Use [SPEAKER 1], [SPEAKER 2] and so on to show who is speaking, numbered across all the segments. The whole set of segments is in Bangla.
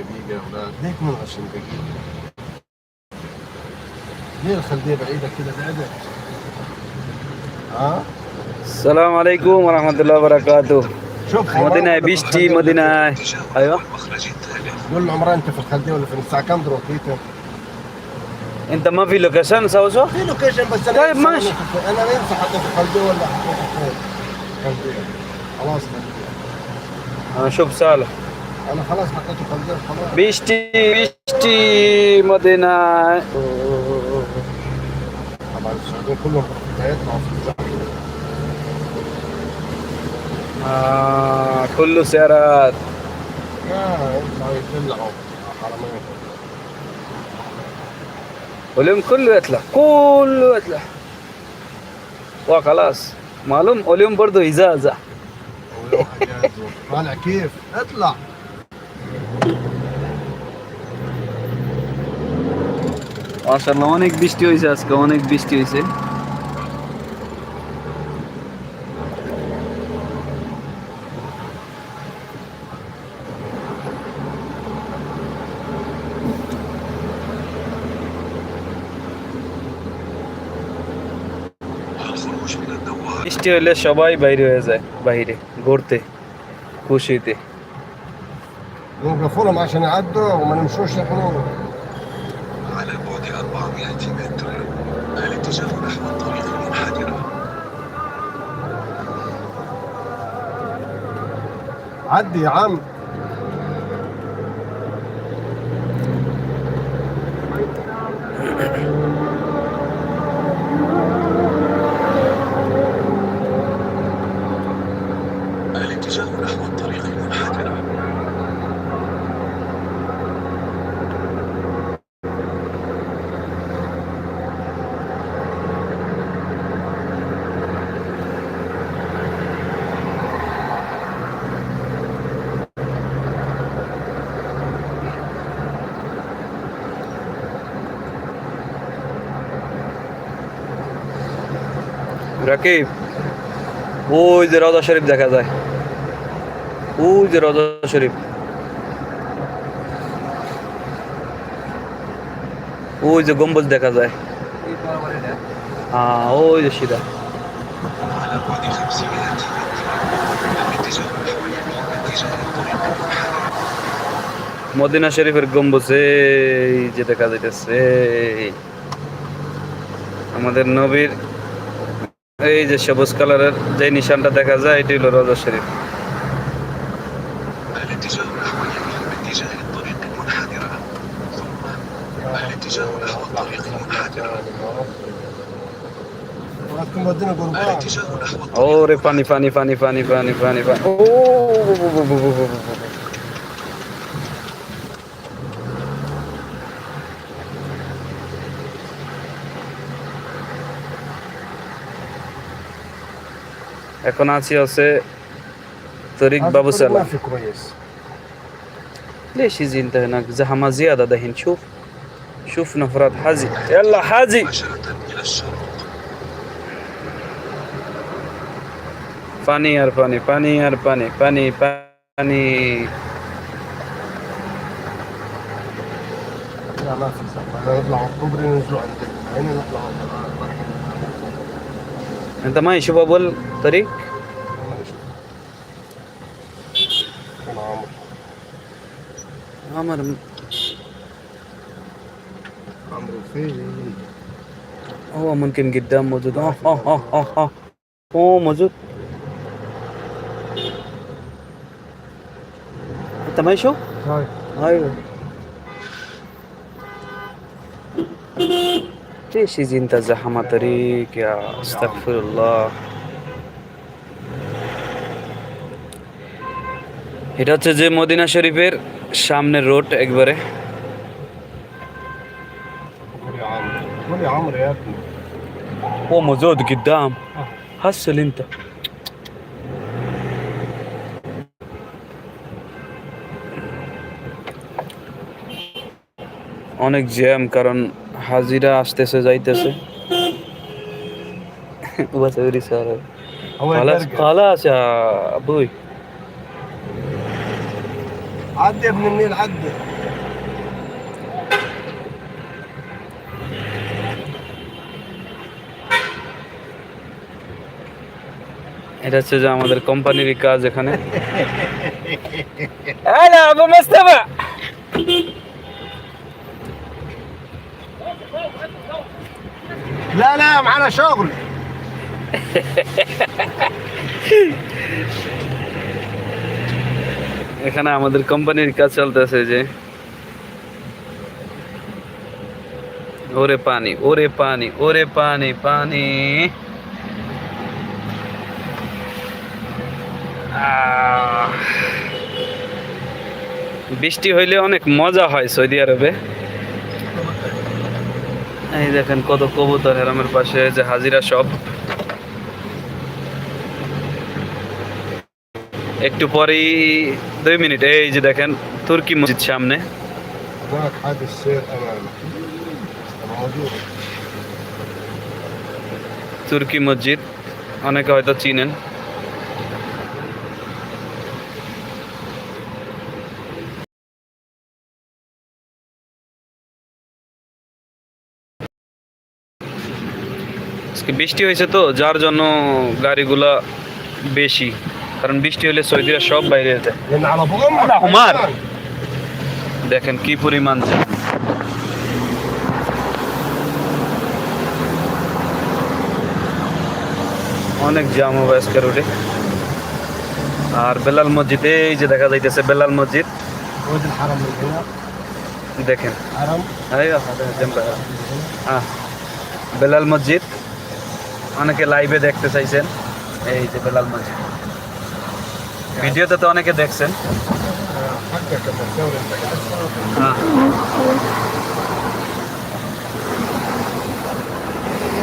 [SPEAKER 1] ليه 22 دقيقة؟ ليه الخلدية بعيدة كده بعدة؟ ها؟
[SPEAKER 2] السلام عليكم ورحمة الله وبركاته
[SPEAKER 1] شوف
[SPEAKER 2] مدينة بيشتي مدينة أيوة
[SPEAKER 1] قول له عمران أنت في الخلدية ولا في الساعة كم دلوقتي؟
[SPEAKER 2] أنت ما في لوكيشن سوسو؟
[SPEAKER 1] في لوكيشن بس أنا
[SPEAKER 2] طيب ماشي.
[SPEAKER 1] أنا في- أنا ما ينفع حطيت في الخلدية ولا حطيت فين؟ خلدية خلاص خلدية
[SPEAKER 2] أنا شوف
[SPEAKER 1] বৃষ্টি বৃষ্টি
[SPEAKER 2] মদিনায় كله سيارات. ولم كله يطلع كله يطلع وخلاص معلوم اليوم برضه إزازة.
[SPEAKER 1] طالع كيف؟ اطلع.
[SPEAKER 2] মাশাআল্লাহ অনেক বৃষ্টি হয়েছে আজকে, অনেক বৃষ্টি হয়েছে। বৃষ্টি হলে সবাই বাইরে হয়ে যায়, বাইরে ঘুরতে, খুশিতে।
[SPEAKER 1] يوقفوا لهم عشان يعدوا وما نمشوش ياخذوا
[SPEAKER 3] على بعد 400 متر. الاتجاه نحو الطريق المنحدرة
[SPEAKER 1] عدي يا عم.
[SPEAKER 2] রাকিব, ওই যে রজা শরীফ দেখা যায়। ওই যে রজা শরীফ। ওই যে গম্বুজ দেখা যায়। হ্যাঁ ওই যে
[SPEAKER 3] সিদা
[SPEAKER 2] মদিনা শরীফের গম্বুজ, এই যে দেখা যাইতেছে। আমাদের নবীর এই যে সবুজ কালারের যে নিশানটা দেখা যায় এটি হলো রজা শরীফ ওরে পানি পানি পানি পানি পানি পানি পানি ও এখন আছি আছে তরিক
[SPEAKER 1] هذا
[SPEAKER 2] বাবু
[SPEAKER 1] الطريق
[SPEAKER 2] সালাম
[SPEAKER 1] ما في كويس
[SPEAKER 2] ليش يزين ده هناك زحمة زيادة دحين شوف شوف نفرات حزي يلا حزي
[SPEAKER 3] مباشرة إلى الشرق
[SPEAKER 2] পানি আর পানি পানি আর পানি পানি পানি
[SPEAKER 1] لا ما في زحمه انا يطلعوا الكوبري ينزلوا عندك هنا يطلعوا
[SPEAKER 2] انت ما يشوف ابو الطريق عمر
[SPEAKER 1] عمرو فين
[SPEAKER 2] هو ممكن قدام موجود اه اه اه اه اه هو موجود انت ما يشوف
[SPEAKER 1] هاي
[SPEAKER 2] ايوه ليش يجي انت زحمة طريق يا استغفر الله এটা হচ্ছে যে মদিনা শরীফের সামনের রোড একবারে
[SPEAKER 1] قول يا عمرو قول يا عمرو يا ابني
[SPEAKER 2] هو موجود قدام هسل انت অনেক জ্যাম কারণ হাজিরা আসতেছে যাইতেছে بس اوري صار
[SPEAKER 1] عدي يا ابن النيل عدي
[SPEAKER 2] এটা হচ্ছে যে আমাদের কোম্পানির কাজ এখানে হ্যালো আবু মুস্তাফা
[SPEAKER 1] لا لا معنا شغل
[SPEAKER 2] এখানে আমাদের কোম্পানির কাজ চলতেছে যে, ওরে পানি ওরে পানি ওরে পানি পানি। বৃষ্টি হইলে অনেক মজা হয় সৌদি আরবে। এই দেখেন কত কবুতর হেরামের পাশে যে হাজিরা সব। একটু পরেই দুই মিনিট, এই যে দেখেন, তুর্কি মসজিদ সামনে। তুর্কি মসজিদ, অনেকে হয়তো চিনেন। বৃষ্টি হয়েছে তো, যার জন্য গাড়িগুলা বেশি। কারণ বৃষ্টি হলে সৌদিরা সব বাইরে যেতে দেখেন কি পরিমাণ অনেক জাম হবে আজকে রোডে। আর বেলাল মসজিদ এই যে দেখা যাইতেছে বেলাল মসজিদ। দেখেন। হ্যাঁ বেলাল মসজিদ। অনেকে লাইভে দেখতে চাইছেন। এই যে বেলাল মসজিদ। ভিডিওতে তো অনেকে দেখছেন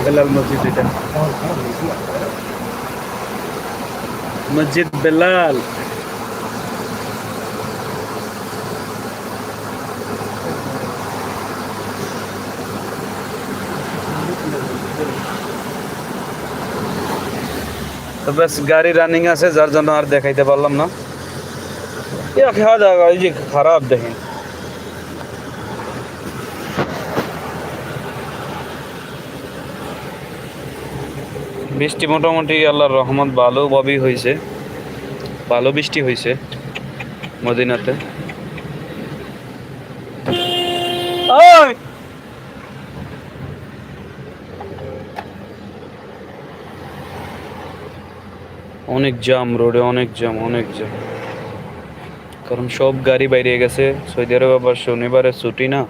[SPEAKER 2] বেলাল মসজিদ এটা মসজিদ বেলাল তো ব্যাস গাড়ি রানিং আছে, যার জন্য আর দেখাইতে পারলাম না। ইয়া, খাওয়া দাওয়া, এই যে খারাপ দেখেন। বৃষ্টি মোটামুটি আল্লাহর রহমত ভালোভাবেই হয়েছে ভালো বৃষ্টি হয়েছে মদিনাতে ওই! অনেক জ্যাম রোডে অনেক জ্যাম অনেক জ্যাম কারণ সব গাড়ি বাইরে গেছে সৌদি আরব আবার শনিবারে ছুটি না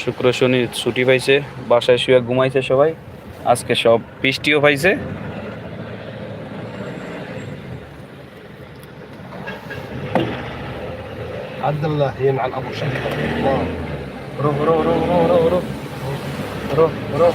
[SPEAKER 2] শুক্র শনি ছুটি পাইছে বাসায় শুয়ে ঘুমাইছে সবাই আজকে সব বৃষ্টিও পাইছে
[SPEAKER 1] عبد الله ينعل ابو شهر الله
[SPEAKER 2] rho rho rho rho rho rho rho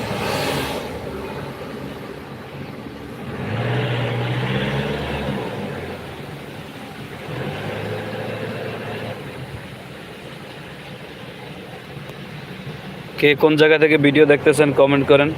[SPEAKER 2] কে কোন জায়গা থেকে ভিডিও দেখতেছেন কমেন্ট করেন।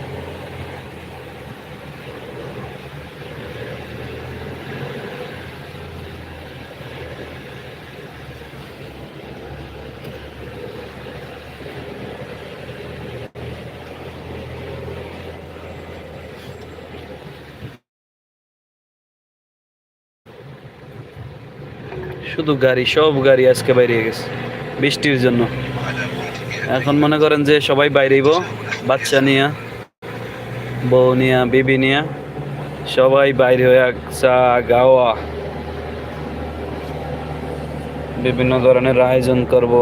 [SPEAKER 2] শুধু গাড়ি, সব গাড়ি আজকে বাইরে গেছে, বৃষ্টির জন্য। এখন মনে করেন যে সবাই বাইরেইব বাচ্চা নিয়া বউ নিয়া বিবি নিয়া সবাই বাইরে হয়ে চা গাওয়া বিভিন্ন ধরনের আয়োজন করব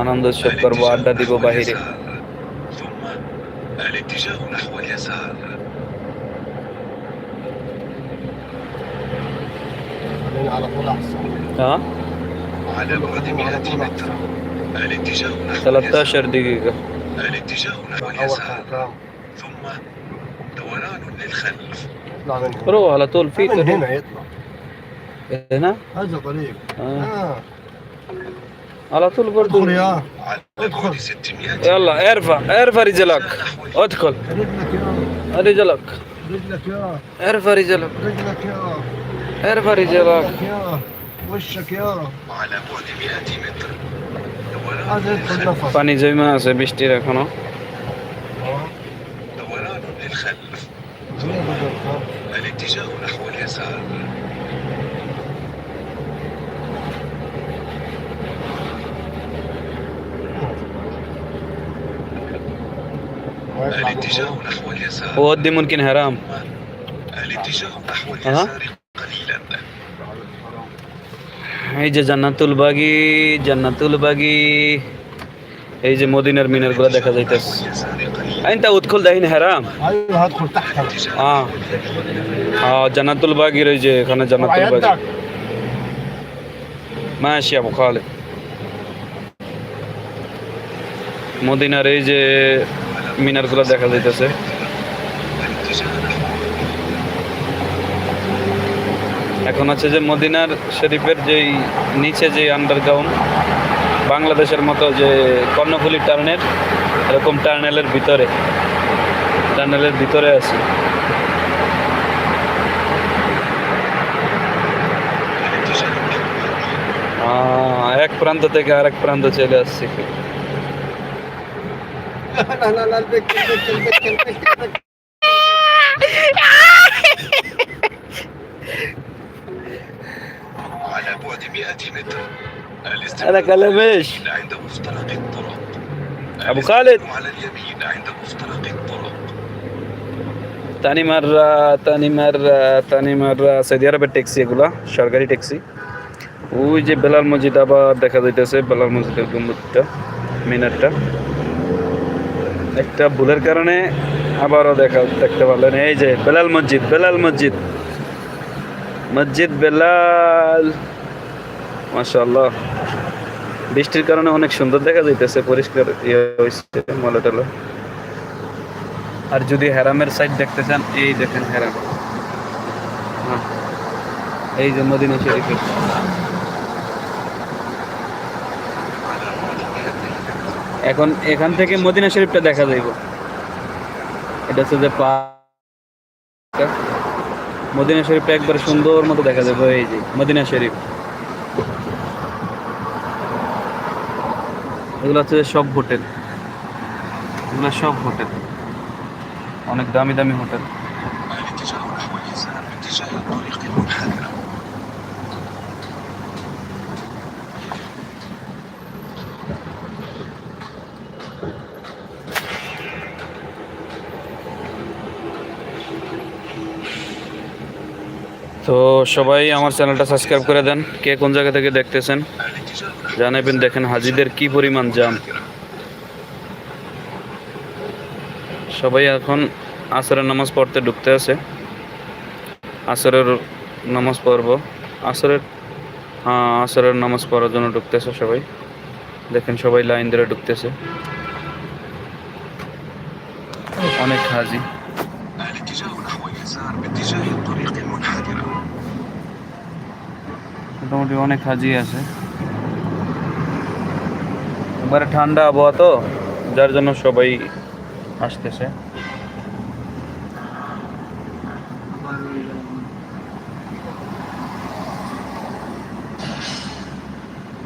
[SPEAKER 2] আনন্দ উৎসব করবো আড্ডা দিব বাহিরে
[SPEAKER 3] ثم الاتجاه نحو اليسار
[SPEAKER 1] خلينا على طول احسن
[SPEAKER 2] হ্যাঁ
[SPEAKER 3] وعلى بعد 100 متر الاتجاه نحو
[SPEAKER 2] 13
[SPEAKER 3] اليسار
[SPEAKER 2] دقيقة.
[SPEAKER 3] الاتجاه نحو اليسار ثم دوران للخلف
[SPEAKER 1] يطلع من هنا
[SPEAKER 2] روح على طول في
[SPEAKER 1] من هنا يطلع.
[SPEAKER 2] هنا؟
[SPEAKER 1] هذا طريق.
[SPEAKER 2] آه.
[SPEAKER 1] آه
[SPEAKER 2] على طول برضو.
[SPEAKER 1] ادخل يا.
[SPEAKER 3] على
[SPEAKER 1] ادخل.
[SPEAKER 3] بعد 600
[SPEAKER 2] يلا ارفع ارفع رجلك. ادخل.
[SPEAKER 1] رجلك يا.
[SPEAKER 2] رجلك.
[SPEAKER 1] رجلك يا.
[SPEAKER 2] ارفع رجلك.
[SPEAKER 1] رجلك يا.
[SPEAKER 2] ارفع رجلك.
[SPEAKER 1] رجلك يا. وشك يا.
[SPEAKER 3] وعلى بعد 100 متر.
[SPEAKER 2] পানি জমা আছে বৃষ্টির এখনো
[SPEAKER 3] دوران للخلف
[SPEAKER 1] زين بالضبط.
[SPEAKER 3] الاتجاه نحو اليسار
[SPEAKER 1] ويطلع
[SPEAKER 3] الاتجاه
[SPEAKER 1] بالضبط.
[SPEAKER 3] نحو اليسار
[SPEAKER 2] ودي ممكن حرام
[SPEAKER 3] الاتجاه نحو اليسار
[SPEAKER 2] এই যে জান্নাতুল বাগি জান্নাতুল বাগি। এই যে মদিনার মিনারগুলা দেখা যাইতেছে। আইন তা
[SPEAKER 1] উৎকুল দাহিন হেরাম?
[SPEAKER 2] হ্যাঁ হ্যাঁ জান্নাতুল বাগির ওই যে এখানে জান্নাতুল বাগি। মাশি আবু খালে মদিনার এই যে মিনারগুলা দেখা যাইতেছে। এখন হচ্ছে যে মদিনার শরীফের যেই নিচে যে আন্ডারগ্রাউন্ড বাংলাদেশের মতো যে কর্ণফুলি টার্নের এরকম টার্নেলের ভিতরে টার্নেলের ভিতরে আছে এক প্রান্ত থেকে আরেক প্রান্ত চলে আসছি
[SPEAKER 3] 100 متر
[SPEAKER 2] هذا كلام ايش؟
[SPEAKER 3] عند مفترق الطرق
[SPEAKER 2] أبو خالد.
[SPEAKER 3] على اليمين عند مفترق الطرق
[SPEAKER 2] তানি মাররা তানি মাররা তানি মাররা সৌদি আরবের ট্যাক্সি এগুলা সরকারি ট্যাক্সি ওই যে বেলাল মসজিদ আবার দেখা যাইতেছে বেলাল মসজিদের গম্বুজটা মিনারটা একটা ভুলের কারণে আবারও দেখা দেখতে পারলেন এই যে বেলাল মসজিদ বেলাল মসজিদ মসজিদ বেলাল মাশাআল্লাহ। বৃষ্টির কারণে অনেক সুন্দর দেখা যাইতেছে, পরিষ্কার ইয়ে মলা টলা আর যদি হেরামের সাইড দেখতে চান, এই দেখেন হেরাম। হ্যাঁ এই যে মদিনা শরীফের। এখন এখান থেকে মদিনা শরীফটা দেখা যাইব। এটা হচ্ছে যে মদিনা শরীফটা একবার সুন্দর মতো দেখা যাবে এই যে মদিনা শরীফ। এগুলো হচ্ছে সব হোটেল। এগুলো সব হোটেল। অনেক দামি দামি হোটেল। তো সবাই আমার চ্যানেলটা সাবস্ক্রাইব করে দেন। কে কোন জায়গা থেকে দেখতেছেন? জানাবেন, দেখেন হাজিদের কি পরিমাণ জাম। সবাই এখন আসরের নামাজ পড়তে ঢুকতে আছে। আসরের নামাজ পড়ব। আসরের আসরের নামাজ পড়ার জন্য ঢুকতেছে সবাই। দেখেন সবাই লাইন ধরে ঢুকতেছে অনেক হাজি। মোটামুটি অনেক হাজি আছে। এবারে ঠান্ডা আবহাওয়া তো যার জন্য সবাই আসতেছে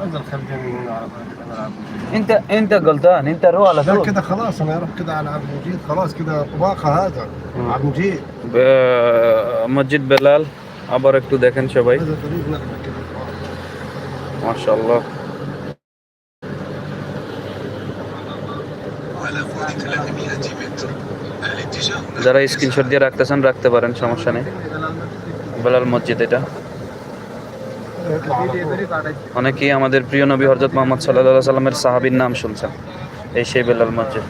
[SPEAKER 1] انزل خلف يمين على كده العب
[SPEAKER 2] انت انت غلطان انت روح على
[SPEAKER 1] لا
[SPEAKER 2] طول
[SPEAKER 1] كده خلاص انا اروح كده على عبد المجيد خلاص كده طباقه هذا
[SPEAKER 2] مم.
[SPEAKER 1] عبد المجيد
[SPEAKER 2] ب- মসজিদ বেলাল আবার একটু দেখেন সবাই
[SPEAKER 1] هذا طريق نقله كده
[SPEAKER 2] মাশাআল্লাহ যারা স্ক্রিনশট দিয়ে রাখতে চান, রাখতে পারেন, সমস্যা নেই। বেলাল মসজিদ এটা। অনেকেই আমাদের প্রিয় নবী হরজত মোহাম্মদ সাল্লাহ সাল্লামের সাহাবির নাম শুনছেন। এই সেই বেলাল মসজিদ।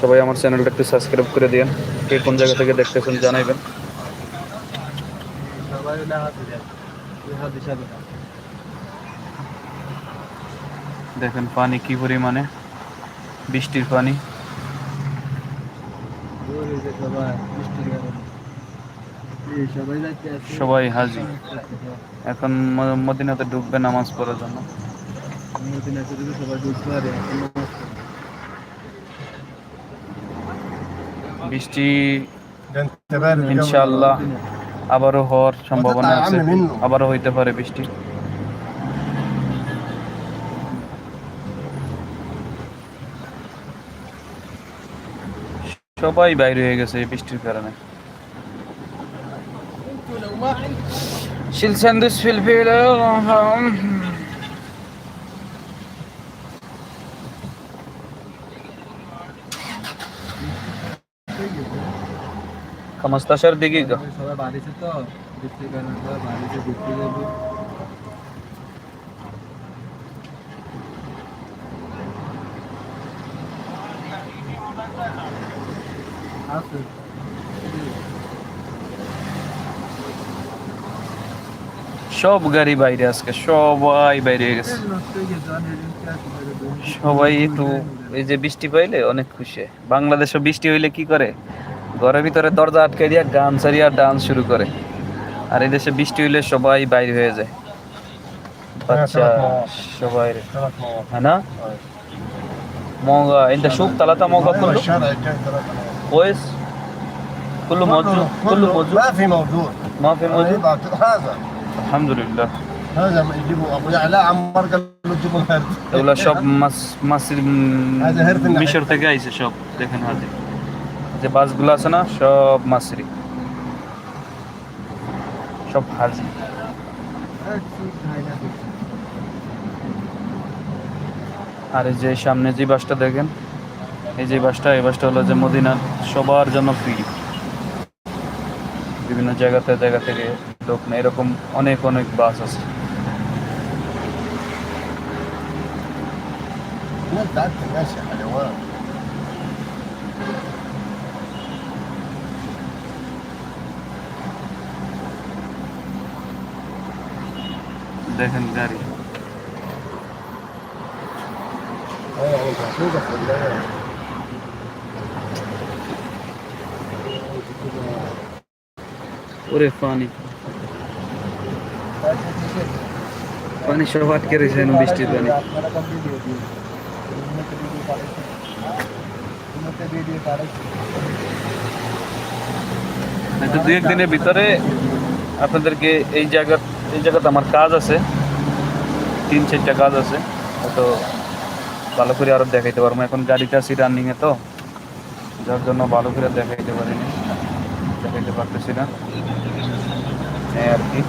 [SPEAKER 2] সবাই আমার চ্যানেলটা একটু সাবস্ক্রাইব করে দিন কে কোন জায়গা থেকে দেখতেছেন জানাইবেন। দেখেন পানি কি পরিমাণে। বৃষ্টির পানি। সবাই হাজির এখন মদিনাতে ডুববে নামাজ পড়ার জন্য। বৃষ্টি ইনশাআল্লাহ আবারও হওয়ার সম্ভাবনা আছে। আবারও হইতে পারে বৃষ্টি। সবাই বাইরে হয়ে গেছে এই বৃষ্টির কারণে শিলসান্দিস ফিলফিল খামাস্তাসার দিকে গা
[SPEAKER 4] সবাই বাড়িছে তো বৃষ্টির কারণে সবাই বাড়িতে ঘুরতে যাবে আছে
[SPEAKER 2] সব গাড়ি বাইরে আজকে সবাই বাইরে হয়ে গেছে
[SPEAKER 4] নষ্ট হয়ে গেছে অনেক দিন কি আছে বাইরে বসে।
[SPEAKER 2] সবাই একটু এই যে বৃষ্টি পাইলে অনেক খুশি বাংলাদেশে বৃষ্টি হইলে কি করে ঘরের ভিতরে দরজা আটকে দিয়া গান সারিয়া ডান্স শুরু করে আর এই দেশে বৃষ্টি হইলে সবাই বাইরে হয়ে যায় বাচ্চা সবাই
[SPEAKER 1] ثلاث مواقف
[SPEAKER 2] হ্যাঁ না موقع انت شوف ثلاثة موقع
[SPEAKER 1] ايوه
[SPEAKER 2] كله
[SPEAKER 1] الشارع الجاي ثلاثة مواقف
[SPEAKER 2] كويس كله موجود كله موجود
[SPEAKER 1] ما في موجود
[SPEAKER 2] ما في موجود
[SPEAKER 1] يبقى هذا
[SPEAKER 2] الحمد لله
[SPEAKER 1] هذا ما يجيبوا ابو يعلى عمار قال له جيبوا هذا
[SPEAKER 2] এগুলা সব মাছ মাছের
[SPEAKER 1] আচ্ছা, হেরফিন না।
[SPEAKER 2] মিশর থেকে আইছে সব দেখেন হাতে যে বাসগুলো আছে না সব মাছেরই সব হাজি
[SPEAKER 4] একটু ঢাইনা দিচ্ছে।
[SPEAKER 2] আর এই যে সামনে যে বাসটা দেখেন এই যে বাসটা এই বাসটা হলো যে মদিনার সবার জন্য ফ্রি বিভিন্ন জায়গাতে জায়গা থেকে লোক না এরকম অনেক অনেক বাস আছে। দেখেন গাড়ি। ওরে পানি। পানি সব আটকে রয়েছে বৃষ্টির পানি? দু একদিনের ভিতরে আপনাদেরকে এই জায়গা, এই জায়গাতে আমার কাজ আছে। তিন চারটা কাজ আছে। হয়তো ভালো করে আরও দেখাইতে পারব। এখন গাড়িতে আছি রানিংয়ে তো। যার জন্য ভালো করে দেখাইতে পারিনি। দেখাইতে পারতেছি না। এই আর কি।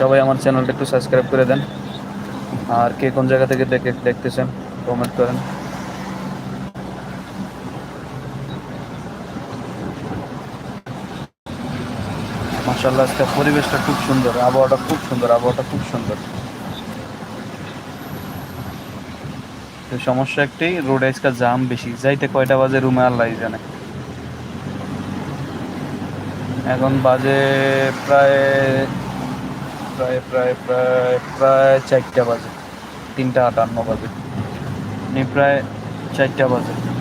[SPEAKER 2] সবাই আমার চ্যানেলটা একটু সাবস্ক্রাইব করে দেন। আর কে কোন জায়গা থেকে দেখে দেখতেছেন কমেন্ট করেন। মাসাল্লাহ আজকে পরিবেশটা খুব সুন্দর, আবহাওয়াটা খুব সুন্দর, আবহাওয়াটা খুব সুন্দর। তো সমস্যা একটি রোড আজকাল জাম বেশি। যাইতে কয়টা বাজে রুমে, আল্লাহ জানে। এখন বাজে প্রায় প্রায় প্রায় প্রায় প্রায় চারটা বাজে। তিনটা আটান্ন বাজে। মানে প্রায় চারটা বাজে।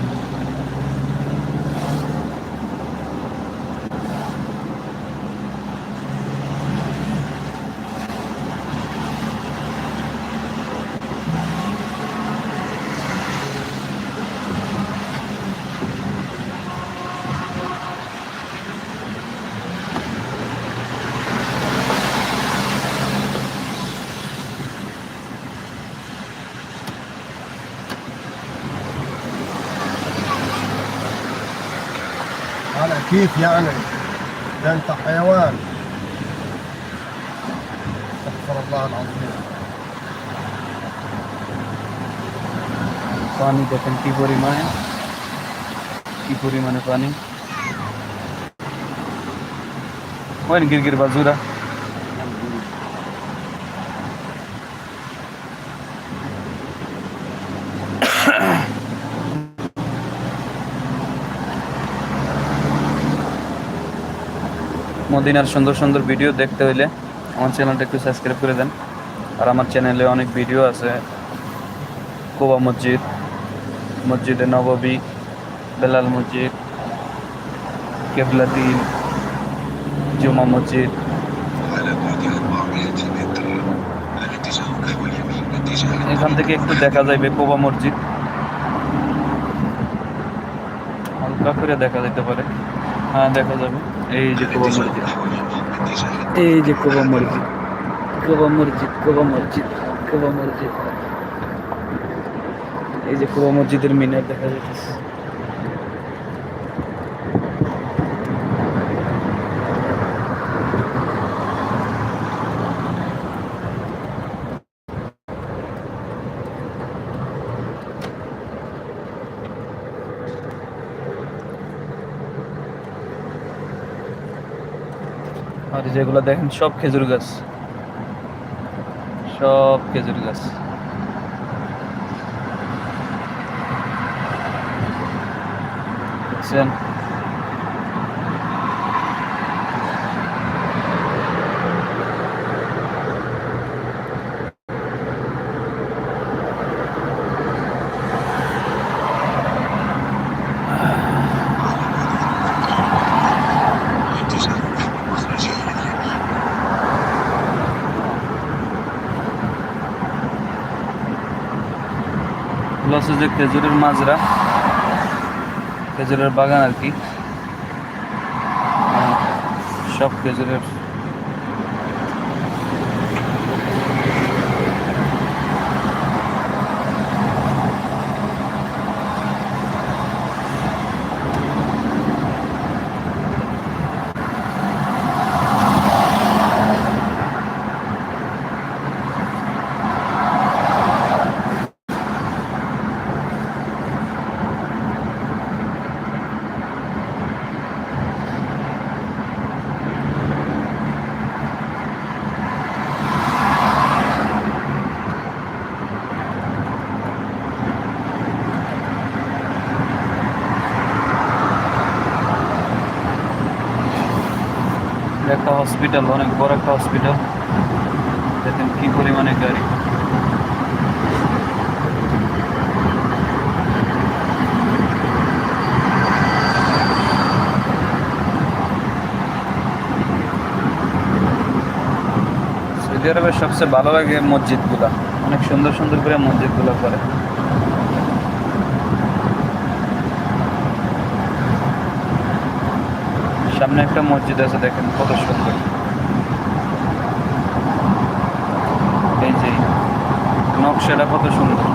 [SPEAKER 1] كيف يعني؟ ده انت حيوان استغفر الله العظيم
[SPEAKER 2] পানি দেখেন কি পরিমাণে কি পরিমাণে পানি ওই গিরগির বাজুরা মদিনার সুন্দর সুন্দর ভিডিও দেখতে হইলে আমার চ্যানেলটা একটু সাবস্ক্রাইব করে দেন। আর আমার চ্যানেলে অনেক ভিডিও আছে। কোবা মসজিদ, মসজিদে নববী, বেলাল মসজিদ কেবলাদ্দিন জুমা মসজিদ। এখান থেকে একটু দেখা যাইবে কোবা মসজিদ। হালকা করে দেখা যেতে পারে। হ্যাঁ দেখা যাবে। এই যে কোবা মসজিদ। এই যে কোবা মসজিদ। কোবা মসজিদ কোবা মসজিদ কোবা মসজিদ। এই যে কোবা মসজিদের মিনার দেখা যাচ্ছে। আর যেগুলো দেখেন সব খেজুর গাছ। সব খেজুর গাছ। দেখছেন? হচ্ছে যে খেজুরের মাজরা। খেজুরের বাগান আর কি। সব খেজুরের একটা হসপিটাল অনেক বড় একটা হসপিটাল দেখেন কি পরিমাণে গাড়ি। সৌদি আরবের সবচেয়ে ভালো লাগে মসজিদগুলা। অনেক সুন্দর সুন্দর করে মসজিদগুলো করে। সামনে একটা মসজিদ আছে দেখেন কত সুন্দর। এই যে নকশাটা কত সুন্দর।